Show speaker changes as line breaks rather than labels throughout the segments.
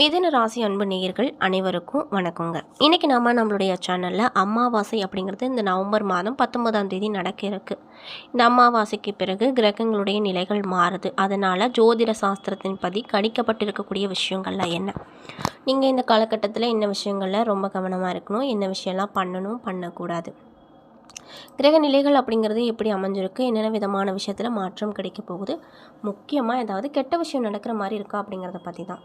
மிதுன ராசி அன்பு நேயர்கள் அனைவருக்கும் வணக்கங்க. இன்றைக்கி நாம நம்மளுடைய சேனலில் அமாவாசை அப்படிங்கிறது இந்த நவம்பர் மாதம் பத்தொன்பதாம் தேதி நடக்க இருக்கு. இந்த அமாவாசைக்கு பிறகு கிரகங்களுடைய நிலைகள் மாறுது. அதனால் ஜோதிட சாஸ்திரத்தின் படி கணிக்கப்பட்டிருக்கக்கூடிய விஷயங்கள்லாம் என்ன? நீங்கள் இந்த காலகட்டத்தில் என்ன விஷயங்களில் ரொம்ப கவனமாக இருக்கணும்? என்ன விஷயம்லாம் பண்ணணும்? பண்ணக்கூடாது. கிரக நிலைகள் அப்படிங்கிறது எப்படி அமைஞ்சிருக்கு? என்னென்ன விதமான விஷயத்தில் மாற்றம் கிடைக்க போகுது? முக்கியமாக ஏதாவது கெட்ட விஷயம் நடக்கிற மாதிரி இருக்கா அப்படிங்கிறத பற்றி தான்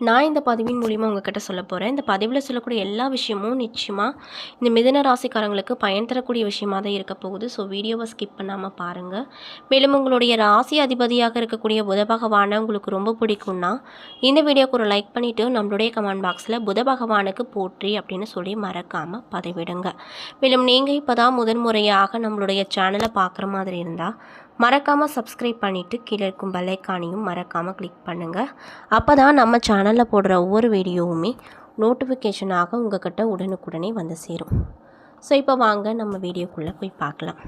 நான் இந்த பதிவின் மூலிமா உங்ககிட்ட சொல்ல போகிறேன் இந்த பதிவில் சொல்லக்கூடிய எல்லா விஷயமும் நிச்சயமாக இந்த மிதன ராசிக்காரங்களுக்கு பயன் தரக்கூடிய விஷயமாக தான் இருக்க போகுது. ஸோ வீடியோவை ஸ்கிப் பண்ணாமல் பாருங்கள் மேலும் உங்களுடைய ராசி அதிபதியாக இருக்கக்கூடிய புத பகவானை உங்களுக்கு ரொம்ப பிடிக்கும்னா இந்த வீடியோக்கு ஒரு லைக் பண்ணிவிட்டு நம்மளுடைய கமெண்ட் பாக்ஸில் புத பகவானுக்கு போற்றி அப்படின்னு சொல்லி மறக்காமல் பதிவிடுங்க. மேலும் நீங்கள் இப்போ தான் முதன்முறையாக நம்மளுடைய சேனலை பார்க்குற மாதிரி இருந்தால் மறக்காமல் சப்ஸ்கிரைப் பண்ணிவிட்டு கீழே இருக்கும் பெல்லைக்கானையும் மறக்காமல் கிளிக் பண்ணுங்கள் அப்போ தான் நம்ம சேனலில் போடுற ஒவ்வொரு வீடியோவுமே நோட்டிஃபிகேஷனாக உங்ககிட்ட உடனுக்குடனே வந்து சேரும். ஸோ இப்போ வாங்க நம்ம வீடியோக்குள்ளே போய் பார்க்கலாம்.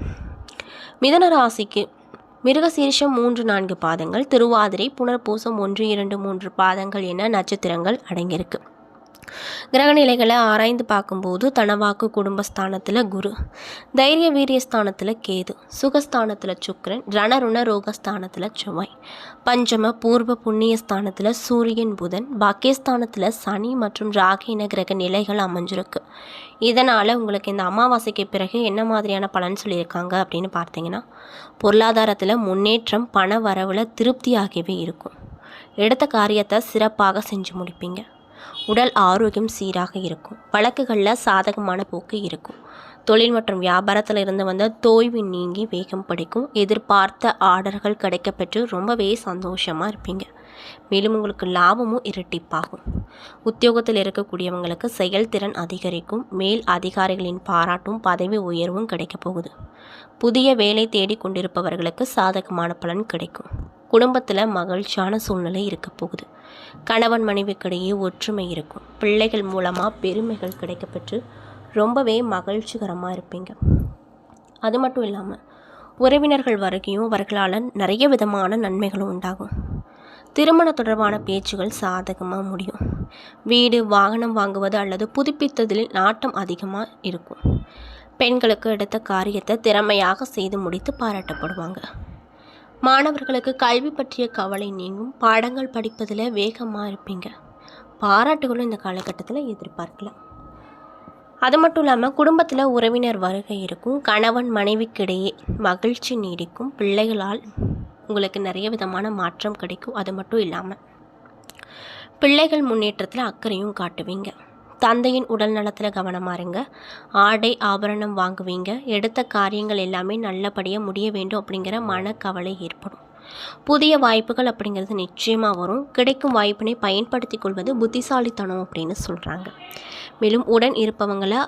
மிதன ராசிக்கு மிருகசீரிஷம் மூன்று நான்கு பாதங்கள் திருவாதிரை புனர்பூசம் ஒன்று இரண்டு மூன்று பாதங்கள் என நட்சத்திரங்கள் அடங்கியிருக்கு. கிரகநிலைகளை ஆராய்ந்து பார்க்கும்போது தனவாக்கு குடும்பஸ்தானத்தில் குரு தைரிய வீரியஸ்தானத்தில் கேது சுகஸ்தானத்தில் சுக்கரன் ரணருண ரோகஸ்தானத்தில் செவ்வாய் பஞ்சம பூர்வ புண்ணிய ஸ்தானத்தில் சூரியன் புதன் பாக்கியஸ்தானத்தில் சனி மற்றும் ராகின கிரக நிலைகள் அமைஞ்சிருக்கு. இதனால் உங்களுக்கு இந்த அமாவாசைக்கு பிறகு என்ன மாதிரியான பலன் சொல்லியிருக்காங்க அப்படின்னு பார்த்தீங்கன்னா பொருளாதாரத்தில் முன்னேற்றம் பண வரவில் திருப்தி ஆகியவை இருக்கும். எடுத்த காரியத்தை சிறப்பாக செஞ்சு முடிப்பீங்க. உடல் ஆரோக்கியம் சீராக இருக்கும். வழக்குகளில் சாதகமான போக்கு இருக்கும். தொழில் மற்றும் வியாபாரத்தில் இருந்து வந்த தோய்வு நீங்கி வேகம் படிக்கும். எதிர்பார்த்த ஆர்டர்கள் கிடைக்கப்பெற்று ரொம்பவே சந்தோஷமாக இருப்பீங்க. மேலும் உங்களுக்கு லாபமும் இரட்டிப்பாகும். உத்தியோகத்தில் இருக்கக்கூடியவங்களுக்கு செயல்திறன் அதிகரிக்கும். மேல் அதிகாரிகளின் பாராட்டும் பதவி உயர்வும் கிடைக்கப் போகுது. புதிய வேலை தேடி கொண்டிருப்பவர்களுக்கு சாதகமான பலன் கிடைக்கும். குடும்பத்தில் மகிழ்ச்சியான சூழ்நிலை இருக்க போகுது. கணவன் மனைவிக்கிடையே ஒற்றுமை இருக்கும். பிள்ளைகள் மூலமாக பெருமைகள் கிடைக்கப்பெற்று ரொம்பவே மகிழ்ச்சிகரமாக இருப்பீங்க. அது மட்டும் இல்லாமல் உறவினர்கள் வரைக்கும் அவர்களால் நிறைய விதமான நன்மைகளும் உண்டாகும். திருமண தொடர்பான பேச்சுகள் சாதகமாக முடியும். வீடு வாகனம் வாங்குவது அல்லது புதுப்பித்ததில் நாட்டம் அதிகமாக இருக்கும். பெண்களுக்கு எடுத்த காரியத்தை திறமையாக செய்து முடித்து பாராட்டப்படுவாங்க. மாணவர்களுக்கு கல்வி பற்றிய கவலை நீங்கும். பாடங்கள் படிப்பதில் வேகமாக இருப்பீங்க. பாராட்டுகளும் இந்த காலகட்டத்தில் எதிர்பார்க்கலாம். அது மட்டும் இல்லாமல் குடும்பத்தில் உறவினர் வருகை இருக்கும். கணவன் மனைவிக்கிடையே மகிழ்ச்சி நீடிக்கும். பிள்ளைகளால் உங்களுக்கு நிறைய விதமான மாற்றம் கிடைக்கும். அது மட்டும் இல்லாமல் பிள்ளைகள் முன்னேற்றத்தில் அக்கறையும் காட்டுவீங்க. தந்தையின் உடல் நலத்தில் கவனமாக இருங்க. ஆடை ஆபரணம் வாங்குவீங்க. எடுத்த காரியங்கள் எல்லாமே நல்லபடியாக முடிய வேண்டும் அப்படிங்கிற மனக்கவலை ஏற்படும். புதிய வாய்ப்புகள் அப்படிங்கிறது நிச்சயமாக வரும். கிடைக்கும் வாய்ப்பினை பயன்படுத்தி கொள்வது புத்திசாலித்தனம் அப்படின்னு சொல்கிறாங்க மேலும் உடன் இருப்பவங்களை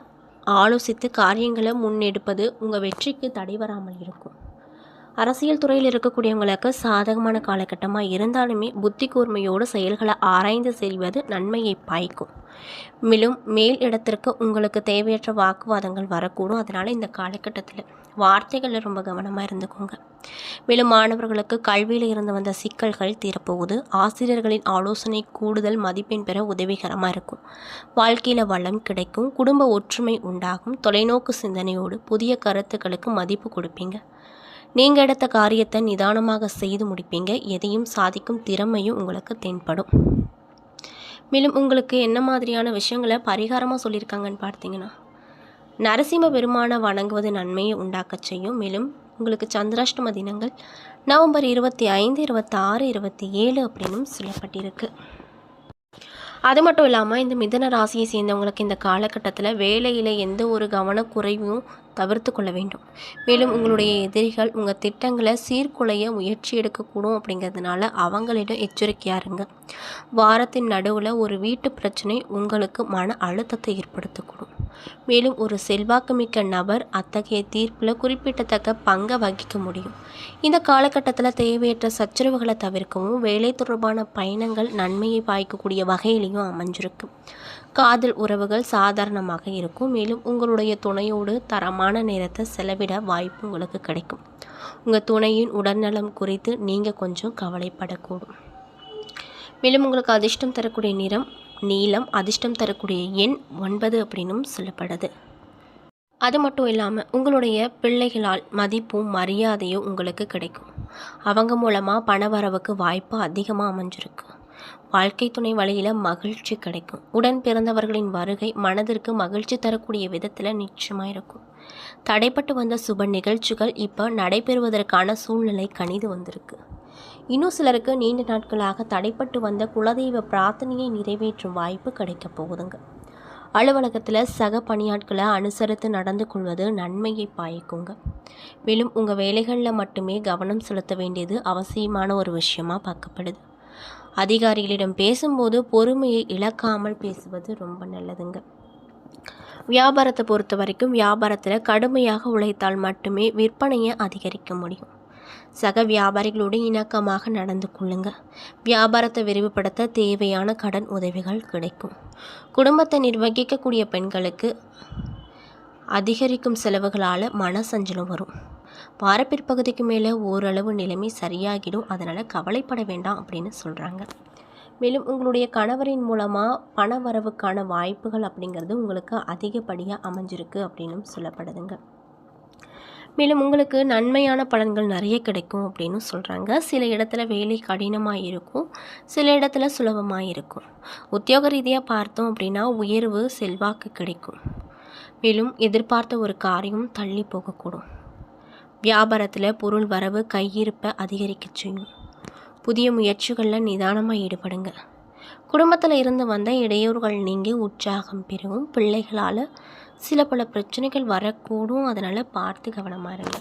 ஆலோசித்து காரியங்களை முன்னெடுப்பது உங்கள் வெற்றிக்கு தடை வராமல் இருக்கும். அரசியல் துறையில் இருக்கக்கூடியவங்களுக்கு சாதகமான காலகட்டமாக இருந்தாலுமே புத்தி கூர்மையோடு செயல்களை ஆராய்ந்து செய்வது நன்மையை பாய்க்கும். மேலும் மேல் இடத்திற்கு உங்களுக்கு தேவையற்ற வாக்குவாதங்கள் வரக்கூடும். அதனால் இந்த காலகட்டத்தில் வார்த்தைகளில் ரொம்ப கவனமாக இருந்துக்கோங்க. மேலும் மாணவர்களுக்கு கல்வியில் இருந்து வந்த சிக்கல்கள் தீரப்போகுது. ஆசிரியர்களின் ஆலோசனை கூடுதல் மதிப்பெண் பெற உதவிகரமாக இருக்கும். வாழ்க்கையில் வளம் கிடைக்கும். குடும்ப ஒற்றுமை உண்டாகும். தொலைநோக்கு சிந்தனையோடு புதிய கருத்துக்களுக்கு மதிப்பு கொடுப்பீங்க. நீங்கள் எடுத்த காரியத்தை நிதானமாக செய்து முடிப்பீங்க. எதையும் சாதிக்கும் திறமையும் உங்களுக்கு தென்படும். மேலும் உங்களுக்கு என்ன மாதிரியான விஷயங்களை பரிகாரமாக சொல்லியிருக்காங்கன்னு பார்த்தீங்கன்னா நரசிம்ம பெருமானை வணங்குவது நன்மையை உண்டாக்கச் செய்யும். மேலும் உங்களுக்கு சந்திராஷ்டம தினங்கள் நவம்பர் இருபத்தி ஐந்து இருபத்தாறு இருபத்தி ஏழு அப்படின்னும் சொல்லப்பட்டிருக்கு. அது மட்டும் இல்லாமல் இந்த மிதன ராசியை சேர்ந்தவங்களுக்கு இந்த காலகட்டத்தில் வேலையில் எந்த ஒரு கவனக்குறைவும் தவிர்த்து கொள்ள வேண்டும். மேலும் உங்களுடைய எதிரிகள் உங்கள் திட்டங்களை சீர்குலைய முயற்சி எடுக்கக்கூடும் அப்படிங்கிறதுனால அவங்களிடம் எச்சரிக்கையாக இருங்க வாரத்தின் நடுவில் ஒரு வீட்டு பிரச்சனை உங்களுக்கு மன அழுத்தத்தை ஏற்படுத்தக்கூடும். மேலும் ஒரு செல்வாக்குமிக்க நபர் அத்தகைய தீர்ப்பில் குறிப்பிடத்தக்க பங்கை வகிக்க முடியும். இந்த காலகட்டத்தில் தேவையற்ற சச்சரவுகளை தவிர்க்கவும் வேலை தொடர்பான பயணங்கள் நன்மையை பாய்க்கக்கூடிய வகையிலையும் அமைஞ்சிருக்கு. காதல் உறவுகள் சாதாரணமாக இருக்கும். மேலும் உங்களுடைய துணையோடு தரமான நேரத்தை செலவிட வாய்ப்பு உங்களுக்கு கிடைக்கும். உங்கள் துணையின் உடல்நலம் குறித்து நீங்கள் கொஞ்சம் கவலைப்படக்கூடும். மேலும் உங்களுக்கு அதிர்ஷ்டம் தரக்கூடிய நிறம் நீளம் அதிர்ஷ்டம் தரக்கூடிய எண் ஒன்பது அப்படின்னும் சொல்லப்படுது. அது மட்டும் இல்லாமல் உங்களுடைய பிள்ளைகளால் மதிப்பும் மரியாதையும் உங்களுக்கு கிடைக்கும். அவங்க மூலமாக பணவரவுக்கு வாய்ப்பு அதிகமாக அமைஞ்சிருக்கு. வாழ்க்கை துணை வழியில் மகிழ்ச்சி கிடைக்கும். உடன் பிறந்தவர்களின் வருகை மனதிற்கு மகிழ்ச்சி தரக்கூடிய விதத்தில் நிச்சயமாக இருக்கும். தடைப்பட்டு வந்த சுப நிகழ்ச்சிகள் இப்போ நடைபெறுவதற்கான சூழ்நிலை கணிது வந்திருக்கு. இன்னும் சிலருக்கு நீண்ட நாட்களாக தடைப்பட்டு வந்த குலதெய்வ பிரார்த்தனையை நிறைவேற்றும் வாய்ப்பு கிடைக்கப் போகுதுங்க. அலுவலகத்தில் சக பணியாட்களை அனுசரித்து நடந்து கொள்வது நன்மையை பாய்க்குங்க. மேலும் உங்கள் வேலைகளில் மட்டுமே கவனம் செலுத்த வேண்டியது அவசியமான ஒரு விஷயமா பார்க்கப்படுது. அதிகாரிகளிடம் பேசும்போது பொறுமையை இழக்காமல் பேசுவது ரொம்ப நல்லதுங்க. வியாபாரத்தை பொறுத்த வரைக்கும் வியாபாரத்தில் கடுமையாக உழைத்தால் மட்டுமே விற்பனையை அதிகரிக்க முடியும். சக வியாபாரிகளோடு இணக்கமாக நடந்து கொள்ளுங்க. வியாபாரத்தை விரிவுபடுத்த தேவையான கடன் உதவிகள் கிடைக்கும். குடும்பத்தை நிர்வகிக்கக்கூடிய பெண்களுக்கு அதிகரிக்கும் செலவுகளால் மன சஞ்சலம் வரும். வாரப்பிற்பகுதிக்கு மேலே ஓரளவு நிலைமை சரியாகிடும். அதனால் கவலைப்பட வேண்டாம் அப்படின்னு சொல்கிறாங்க மேலும் உங்களுடைய கணவரின் மூலமாக பண வரவுக்கான வாய்ப்புகள் அப்படிங்கிறது உங்களுக்கு அதிகப்படியாக அமைஞ்சிருக்கு அப்படின்னும் சொல்லப்படுதுங்க. மேலும் உங்களுக்கு நன்மையான பலன்கள் நிறைய கிடைக்கும் அப்படின்னு சொல்கிறாங்க சில இடத்துல வேலை கடினமாக இருக்கும் சில இடத்துல சுலபமாக இருக்கும் உத்தியோக ரீதியாக பார்த்தோம் அப்படின்னா உயர்வு செல்வாக்கு கிடைக்கும். மேலும் எதிர்பார்த்த ஒரு காரியம் தள்ளி போகக்கூடும். வியாபாரத்தில் பொருள் வரவு கையிருப்பை அதிகரிக்க செய்யும். புதிய முயற்சிகளில் நிதானமாக ஈடுபடுங்க. குடும்பத்தில் இருந்து வந்த இடையூறுகள் நீங்கி உற்சாகம் பெறும் பிள்ளைகளால் சில பல பிரச்சனைகள் வரக்கூடும். அதனால் பார்த்து கவனமாக இருங்க.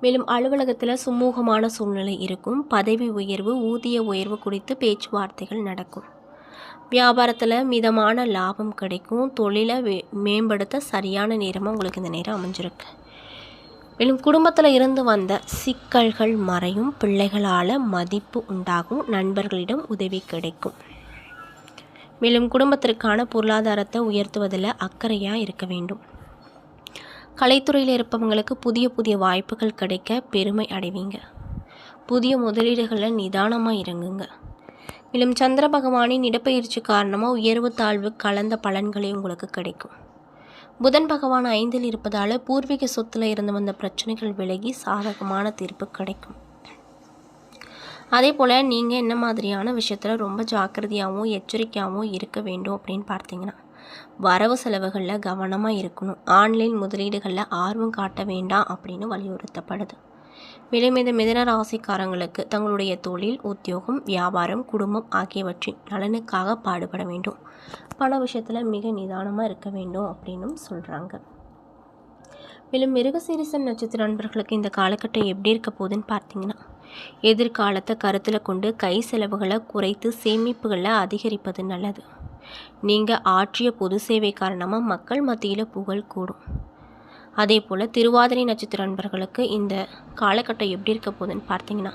மேலும் அலுவலகத்தில் சுமூகமான சூழ்நிலை இருக்கும். பதவி உயர்வு ஊதிய உயர்வு குறித்து பேச்சுவார்த்தைகள் நடக்கும். வியாபாரத்தில் மிதமான லாபம் கிடைக்கும். தொழிலை மேம்படுத்த சரியான நேரமாக உங்களுக்கு இந்த நேரம் அமைஞ்சிருக்கு. மேலும் குடும்பத்தில் இருந்து வந்த சிக்கல்கள் மறையும் பிள்ளைகளால் மதிப்பு உண்டாகும் நண்பர்களிடம் உதவி கிடைக்கும். மேலும் குடும்பத்திற்கான பொருளாதாரத்தை உயர்த்துவதில் அக்கறையாக இருக்க வேண்டும். கலைத்துறையில் இருப்பவங்களுக்கு புதிய புதிய வாய்ப்புகள் கிடைக்க பெருமை அடைவீங்க. புதிய முதலீடுகளில் நிதானமாக இறங்குங்க. மேலும் சந்திர பகவானின் இடப்பெயர்ச்சி காரணமாக உயர்வு தாழ்வு கலந்த பலன்களே உங்களுக்கு கிடைக்கும். புதன் பகவான் ஐந்தில் இருப்பதால் பூர்வீக சொத்தில் இருந்து வந்த பிரச்சனைகள் விலகி சாதகமான தீர்ப்பு கிடைக்கும். அதே போல் நீங்கள் என்ன மாதிரியான விஷயத்தில் ரொம்ப ஜாக்கிரதையாகவும் எச்சரிக்கையாகவும் இருக்க வேண்டும் அப்படின்னு பார்த்தீங்கன்னா வரவு செலவுகளில் கவனமாக இருக்கணும். ஆன்லைன் முதலீடுகளில் ஆர்வம் காட்ட வேண்டாம் அப்படின்னு வலியுறுத்தப்படுது. மேலும் இந்த மிதன ராசிக்காரங்களுக்கு தங்களுடைய தொழில் உத்தியோகம் வியாபாரம் குடும்பம் ஆகியவற்றின் நலனுக்காக பாடுபட வேண்டும். பண விஷயத்தில் மிக நிதானமாக இருக்க வேண்டும் அப்படின்னும் சொல்கிறாங்க மேலும் மிருகசீரிசம் நட்சத்திர நண்பர்களுக்கு இந்த காலகட்டம் எப்படி இருக்க போகுதுன்னு பார்த்தீங்கன்னா எதிர்காலத்தை கருத்தில் கொண்டு கை செலவுகளை குறைத்து சேமிப்புகளை அதிகரிப்பது நல்லது. நீங்கள் ஆற்றிய பொது சேவை காரணமாக மக்கள் மத்தியில் புகழ் கூடும். அதே போல் திருவாதிரை நட்சத்திர நண்பர்களுக்கு இந்த காலகட்டம் எப்படி இருக்க போகுதுன்னு பார்த்தீங்கன்னா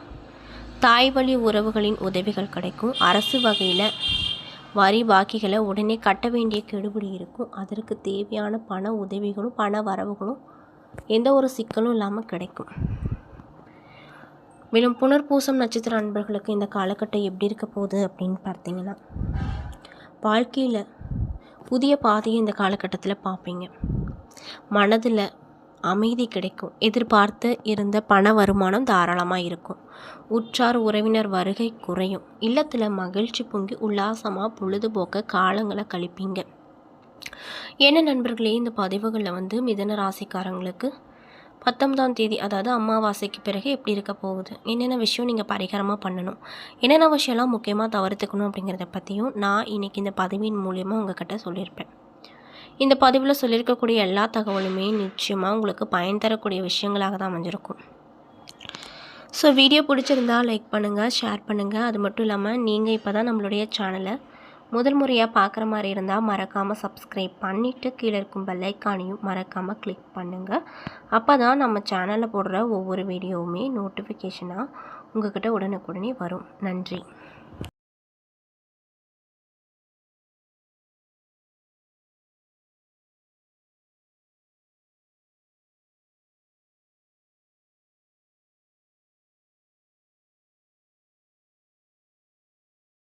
தாய் வழி உறவுகளின் உதவிகள் கிடைக்கும். அரசு வகையில் வரி பாக்கிகளை உடனே கட்ட வேண்டிய கெடுபிடி இருக்கும். அதற்கு தேவையான பண உதவிகளும் பண வரவுகளும் எந்த ஒரு சிக்கலும் இல்லாமல் கிடைக்கும். மேலும் புனர்பூசம் நட்சத்திர அன்பர்களுக்கு இந்த காலகட்டம் எப்படி இருக்க போகுது அப்படின்னு பார்த்தீங்கன்னா வாழ்க்கையில் புதிய பாதையை இந்த காலகட்டத்தில் பார்ப்பீங்க. மனதில் அமைதி கிடைக்கும். எதிர்பார்த்து இருந்த பண வருமானம் தாராளமாக இருக்கும். உற்றார் உறவினர் வருகை குறையும். இல்லத்தில் மகிழ்ச்சி பொங்கி உல்லாசமாக பொழுதுபோக்க காலங்களை கழிப்பீங்க. என்ன நண்பர்களே இந்த பதிவுகளில் வந்து மிதன ராசிக்காரங்களுக்கு பத்தொன்பதாம் தேதி அதாவது அமாவாசைக்கு பிறகு எப்படி இருக்க போகுது? என்னென்ன விஷயம் நீங்கள் பரிகாரமாக பண்ணணும்? என்னென்ன விஷயம்லாம் முக்கியமாக தவிர்த்துக்கணும் அப்படிங்கிறத பற்றியும் நான் இன்றைக்கி இந்த பதிவின் மூலியமாக உங்ககிட்ட சொல்லியிருப்பேன். இந்த பதிவில் சொல்லியிருக்கக்கூடிய எல்லா தகவலுமே நிச்சயமாக உங்களுக்கு பயன் தரக்கூடிய விஷயங்களாக தான் அமைஞ்சிருக்கும். ஸோ வீடியோ பிடிச்சிருந்தா லைக் பண்ணுங்கள் ஷேர் பண்ணுங்கள் அது மட்டும் இல்லாமல் நீங்கள் இப்போ தான் நம்மளுடைய சேனலை முதல் முறையாக பார்க்குற மாதிரி இருந்தால் மறக்காமல் சப்ஸ்கிரைப் பண்ணிவிட்டு கீழே இருக்கும் பெல்லைக்கானையும் மறக்காமல் கிளிக் பண்ணுங்கள் அப்போ தான் நம்ம சேனலில் போடுற ஒவ்வொரு வீடியோவுமே நோட்டிஃபிகேஷனாக உங்கள்கிட்ட உடனுக்குடனே வரும். நன்றி.